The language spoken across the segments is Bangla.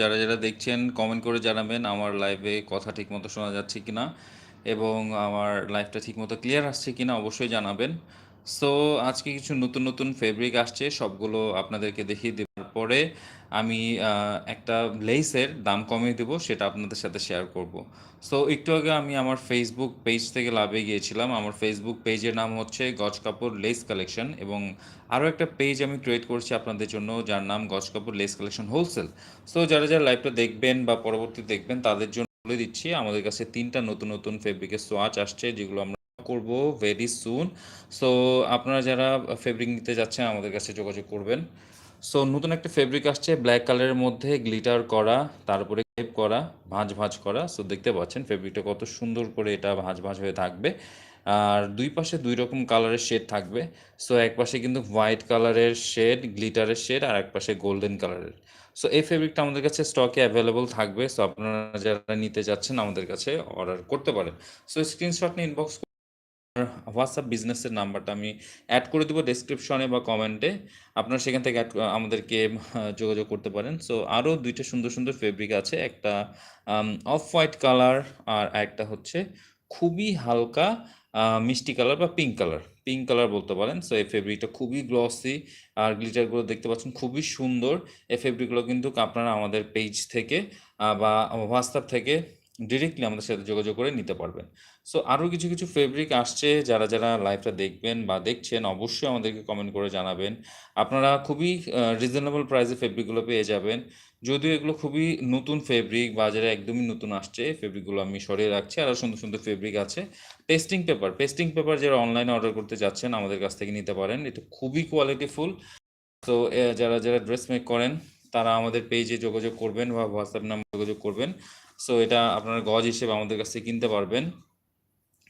যারা, যারা দেখছেন কমেন্ট করে জানাবেন আমার লাইভে কথা ঠিকমতো শোনা যাচ্ছে কিনা এবং আমার লাইভটা ঠিকমতো ক্লিয়ার আসছে কিনা অবশ্যই জানাবেন। সো আজকে কিছু নতুন, নতুন ফেব্রিক আসছে সবগুলো আপনাদেরকে দেখিয়ে দেওয়ার পরে আমি একটা লেসের দাম কমিয়ে দেবো সেটা আপনাদের সাথে শেয়ার করব। সো একটু আগে আমি আমার ফেসবুক পেজ থেকে লাভে গিয়েছিলাম। আমার ফেসবুক পেজের নাম হচ্ছে গজ কাপড় লেস কালেকশন এবং আরও একটা পেজ আমি ক্রিয়েট করছি আপনাদের জন্য যার নাম গজ কাপড় লেস কালেকশন হোলসেল। সো যারা, যারা লাইভটা দেখবেন বা পরবর্তী দেখবেন তাদের জন্য বলে দিচ্ছি আমাদের কাছে তিনটা নতুন, নতুন ফেব্রিকের সোয়াচ আসছে যেগুলো আমরা করব ভেরি সুন। সো আপনারা যারা ফেব্রিক নিতে যাচ্ছেন আমাদের কাছে যোগাযোগ করবেন। সো নতুন একটা ফেব্রিক আসছে ব্ল্যাক কালারের মধ্যে গ্লিটার করা, তারপরে ক্রেপ করা, ভাঁজ, ভাঁজ করা। সো দেখতে পাচ্ছেন ফেব্রিকটা কত সুন্দর করে এটা ভাঁজ, ভাঁজ হয়ে থাকবে। আর দুই পাশে দুই রকম কালারের শেড থাকবে। সো একপাশে কিন্তু হোয়াইট কালারের শেড, গ্লিটারের শেড আর একপাশে গোল্ডেন কালারের। সো এই ফেব্রিকটা আমাদের কাছে স্টকে অ্যাভেলেবল থাকবে। সো আপনারা যারা নিতে যাচ্ছেন আমাদের কাছে অর্ডার করতে পারেন। সো স্ক্রিনশট নিয়ে ইনবক্স WhatsApp বিজনেসের নাম্বারটা আমি অ্যাড করে দেবো ডেসক্রিপশনে বা কমেন্টে। আপনারা সেখান থেকে এড আমাদেরকে যোগাযোগ করতে পারেন। সো আরও দুইটা সুন্দর, সুন্দর ফেব্রিক আছে। একটা অফ হোয়াইট কালার আর একটা হচ্ছে খুবই হালকা মিষ্টি কালার বা পিঙ্ক কালার। পিঙ্ক কালার বলতে পারেন। সো এই ফেব্রিকটা খুবই গ্লসি আর গ্লিটারগুলো দেখতে পাচ্ছেন খুবই সুন্দর। এই ফেব্রিকগুলো কিন্তু আপনারা আমাদের পেজ থেকে বা হোয়াটসঅ্যাপ থেকে ডিরেক্টলি আমাদের সাথে যোগাযোগ করে নিতে পারবেন। সো আরও কিছু, কিছু ফেব্রিক আসছে যারা, যারা লাইভটা দেখবেন বা দেখছেন অবশ্যই আমাদেরকে কমেন্ট করে জানাবেন। আপনারা খুবই রিজনেবল প্রাইসে ফেব্রিকগুলো পেয়ে যাবেন। যদিও এগুলো খুবই নতুন ফেব্রিক বাজারে একদমই নতুন আসছে। ফেব্রিকগুলো আমি সরিয়ে রাখছি। আরও সুন্দর, সুন্দর ফেব্রিক আছে। পেস্টিং পেপার, পেস্টিং পেপার যারা অনলাইনে অর্ডার করতে যাচ্ছেন আমাদের কাছ থেকে নিতে পারেন। এটা খুবই কোয়ালিটিফুল। তো যারা, যারা ড্রেস মেক করেন তারা আমাদের পেজে যোগাযোগ করবেন বা হোয়াটসঅ্যাপ নাম্বারে যোগাযোগ করবেন। সো এটা আপনারা গজ হিসেবে আমাদের কাছে কিনতে পারবেন।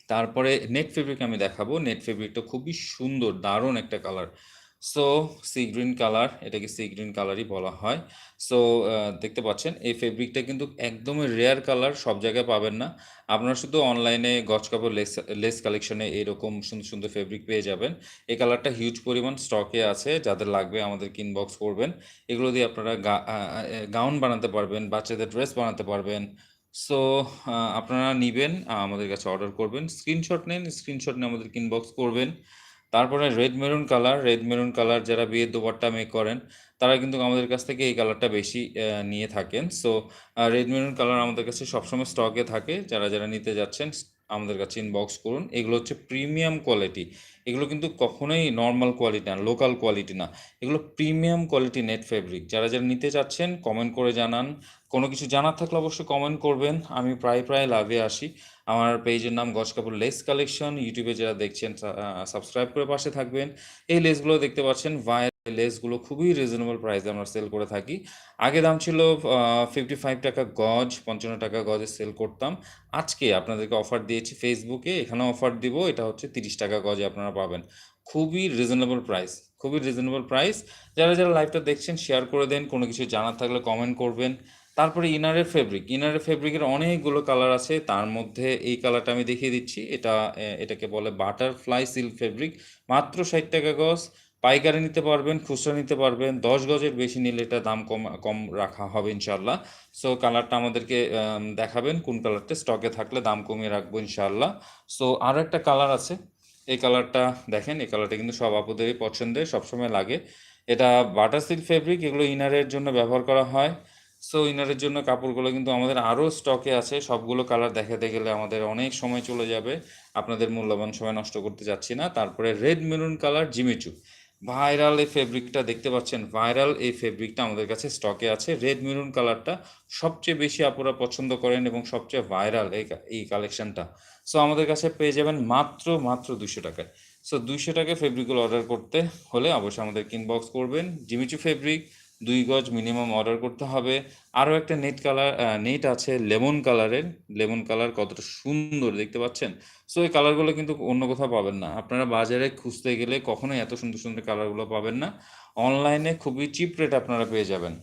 তারপরে নেট ফেব্রিক আমি দেখাবো। নেট ফেব্রিকটা খুবই সুন্দর, দারুণ একটা colour. So sea green colour, এটাকে সি গ্রিন কালারই বলা হয়। সো দেখতে পাচ্ছেন এই ফেব্রিকটা কিন্তু একদমই রেয়ার কালার, সব জায়গায় পাবেন না। আপনারা শুধু অনলাইনে গজ কাপড় লেস লেস কালেকশনে এরকম সুন্দর, সুন্দর ফেব্রিক পেয়ে যাবেন। এই কালারটা হিউজ পরিমাণ স্টকে আছে। যাদের লাগবে আমাদেরকে ইনবক্স করবেন। এগুলো দিয়ে আপনারা গাউন বানাতে পারবেন, বাচ্চাদের ড্রেস বানাতে পারবেন। সো আপনারা নিবেন, আমাদের কাছে অর্ডার করবেন। স্ক্রিনশট নেন, স্ক্রিনশট নিয়ে আমাদের ইনবক্স করবেন। তারপরে red maroon colour, red maroon colour যারা বিয়ের দোপাট্টা মেক করেন তারা কিন্তু আমাদের কাছ থেকে এই কালারটা বেশি নিয়ে থাকেন। সো রেড মেরুন কালার আমাদের কাছে সবসময় স্টকে থাকে। যারা, যারা নিতে যাচ্ছেন আমাদের কাছে ইনবক্স করুন। এগুলো হচ্ছে প্রিমিয়াম কোয়ালিটি। এগুলো কিন্তু কখনোই নর্মাল কোয়ালিটি না, লোকাল কোয়ালিটি না। এগুলো প্রিমিয়াম কোয়ালিটি নেট ফেব্রিক। যারা, যারা নিতে চাচ্ছেন কমেন্ট করে জানান। কোনো কিছু জানার থাকলে অবশ্যই কমেন্ট করবেন। আমি প্রায়, প্রায় লাভে আসি। আমার পেজের নাম গজ কাপড় লেস কালেকশন। ইউটিউবে যারা দেখছেন সাবস্ক্রাইব করে পাশে থাকবেন। এই লেসগুলো দেখতে পাচ্ছেন ভাইরাল লেসগুলো খুবই রিজনেবল প্রাইসে আমরা সেল করে থাকি। আগে দাম ছিল আ ৳55 গজ, ৳55 গজে সেল করতাম। আজকে আপনাদেরকে অফার দিয়েছি ফেসবুকে, এখানেও অফার দিব। এটা হচ্ছে ৳30 গজে আপনারা পাবেন। খুবই রিজনেবল প্রাইস, খুবই রিজনেবল প্রাইস। যারা, যারা লাইভটা দেখছেন শেয়ার করে দেন। কোনো কিছু জানার থাকলে কমেন্ট করবেন। তারপরে ইনারের ফেব্রিক, ইনারের ফেব্রিকের অনেকগুলো কালার আছে। তার মধ্যে এই কালারটা আমি দেখিয়ে দিচ্ছি। এটা এটাকে বলে বাটারফ্লাই সিল্ক ফেব্রিক। মাত্র ৳৬০ গজ। পাইকারি নিতে পারবেন, খুচরা নিতে পারবেন। ১০ গজের বেশি নিলে এটা দাম কম কম রাখা হবে ইনশাল্লাহ সো কালারটা আমাদেরকে দেখাবেন কোন কালারটা স্টকে থাকলে দাম কমিয়ে রাখব ইনশাল্লাহ সো আরও একটা কালার আছে। এই কালারটা দেখেন, এই কালারটা কিন্তু সব আপুদেরই পছন্দের, সবসময় লাগে। এটা বাটার সিল্ক ফেব্রিক। এগুলো ইনারের জন্য ব্যবহার করা হয়। সো ইনারের জন্য কাপড়গুলো কিন্তু আমাদের আরও স্টকে আছে। সবগুলো কালার দেখাতে গেলে আমাদের অনেক সময় চলে যাবে। আপনাদের মূল্যবান সময় নষ্ট করতে যাচ্ছি না। তারপরে red maroon colour jimmy choo. Viral এই ফেব্রিকটা দেখতে পাচ্ছেন। ভাইরাল এই ফেব্রিকটা আমাদের কাছে স্টকে আছে। রেড মেরুন কালারটা সবচেয়ে বেশি আপনারা পছন্দ করেন এবং সবচেয়ে ভাইরাল এই এই কালেকশনটা। সো আমাদের কাছে পেয়ে যাবেন মাত্র, মাত্র দুশো টাকায় সো দুশো টাকায় ফেব্রিকগুলো অর্ডার করতে হলে অবশ্যই আমাদের ইনবক্স করবেন। জিমিচু ফেব্রিক ২ গজ মিনিমাম অর্ডার করতে হবে। আরও একটা নেট কালার নেট আছে লেমন কালারের। লেমন কালার কতটা সুন্দর দেখতে পাচ্ছেন? সো এই কালারগুলো কিন্তু অন্য কোথাও পাবেন না। আপনারা বাজারে খুঁজতে গেলে কখনোই এত সুন্দর, সুন্দর কালারগুলো পাবেন না। অনলাইনে খুবই চিপ রেট আপনারা পেয়ে যাবেন।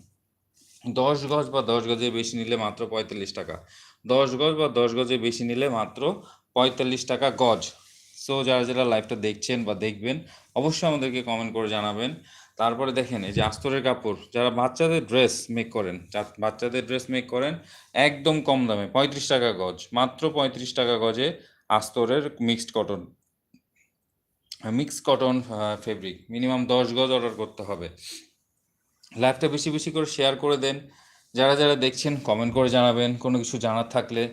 ১০ গজ বা ১০ গজের বেশি নিলে মাত্র ৳৪৫ ১০ গজ বা ১০ গজের বেশি নিলে মাত্র ৳৪৫ গজ। সো যারা, যারা লাইভটা দেখছেন বা দেখবেন অবশ্যই আমাদেরকে কমেন্ট করে জানাবেন। তারপরে দেখেন, এই যে আস্তরের কাপড়, যারা বাচ্চাদের ড্রেস মেক করেন বাচ্চাদের ড্রেস মেক করেন, একদম কম দামে, পঁয়ত্রিশ টাকা গজ, মাত্র পঁয়ত্রিশ টাকা গজে আস্তরের mixed cotton mix cotton fabric minimum দশ গজ অর্ডার করতে হবে। লাইভটা বেশি বেশি করে শেয়ার করে দেন। যারা যারা দেখছেন কমেন্ট করে জানাবেন, কোনো কিছু জানার থাকলে।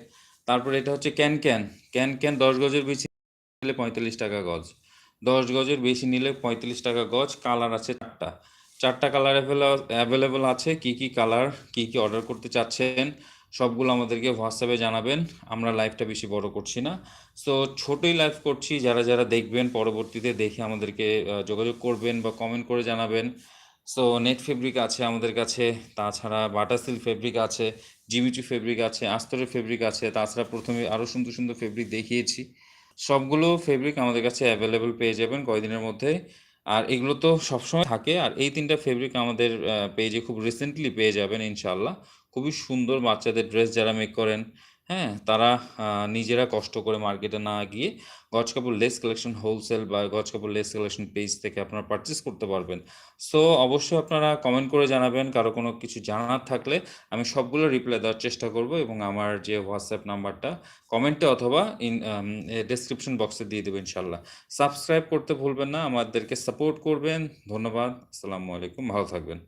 তারপরে এটা হচ্ছে ক্যান ক্যান ক্যান ক্যান দশ গজের বেশি পঁয়তাল্লিশ টাকা গজ। দশ গজের বেশি নিলে পঁয়ত্রিশ টাকা গজ, কালার আছে চারটা। চারটা কালার অ্যাভেলেবল আছে, কি কি কালার, কি কি অর্ডার করতে চাচ্ছেন, সবগুলো আমাদেরকে হোয়াটসঅ্যাপে জানাবেন। আমরা লাইভটা বেশি বড় করছি না। সো ছোটই লাইভ করছি। যারা যারা দেখবেন পরবর্তীতে দেখে আমাদেরকে যোগাযোগ করবেন বা কমেন্ট করে জানাবেন। সো নেট ফেব্রিক আছে আমাদের কাছে, তাছাড়া বাটার সিল্ক ফেব্রিক আছে জিমিচু ফেব্রিক আছে আস্তরের ফেব্রিক আছে, তাছাড়া প্রথমে আরও সুন্দর সুন্দর ফেব্রিক দেখিয়েছি। সবগুলো ফেব্রিক আমাদের কাছে অ্যাভেলেবেল পেয়ে যাবেন কয়েকদিনের মধ্যে। আর এগুলো তো সবসময় থাকে। আর এই তিনটা ফেব্রিক আমাদের পেজে খুব রিসেন্টলি পেয়ে যাবেন ইনশাল্লাহ খুবই সুন্দর বাচ্চাদের ড্রেস যারা মেক করেন। হ্যাঁ তারা নিজেরা কষ্ট করে মার্কেটে না গিয়ে গজ লেস কালেকশন হোলসেল বা গজ কাপড় লেস কালেকশন পেজ থেকে আপনারা পারচেস করতে পারবেন। সো অবশ্যই আপনারা কমেন্ট করে জানাবেন, কারও কোনো কিছু জানার থাকলে আমি সবগুলো রিপ্লাই দেওয়ার চেষ্টা করব এবং আমার যে হোয়াটসঅ্যাপ নাম্বারটা কমেন্টে অথবা ইন ডেসক্রিপশন বক্সে দিয়ে দেবেন ইনশাল্লাহ সাবস্ক্রাইব করতে ভুলবেন না, আমাদেরকে সাপোর্ট করবেন। ধন্যবাদ, আসসালামু আলাইকুম, ভালো থাকবেন।